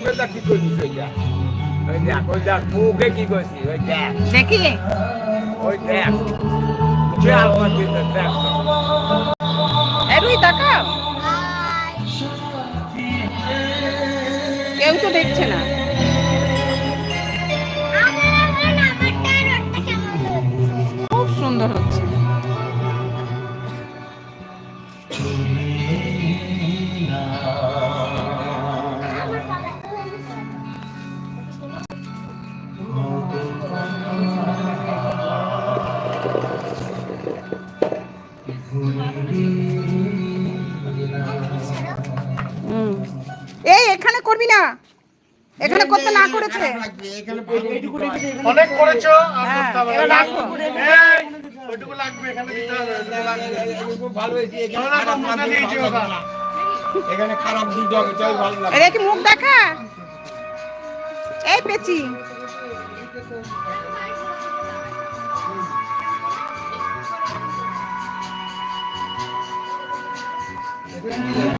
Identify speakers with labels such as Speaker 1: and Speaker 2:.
Speaker 1: কি করছিস ওইটা? ওই দেখ ওই দেখ মুখে কি করছিস ওই দেখ।
Speaker 2: দেখি।
Speaker 1: ওই দেখ। মুখে
Speaker 2: এই তাকাও কেউ তো দেখছে না। খুব সুন্দর হচ্ছে। হুম। এখানে করবি না। এখানে করতে না করেছে।
Speaker 3: অনেক করেছ
Speaker 2: হ্যাঁ,
Speaker 3: এখানে
Speaker 1: খারাপ। ভালো লাগে
Speaker 2: এটা কি মুখ দেখা? এই পেঁচি।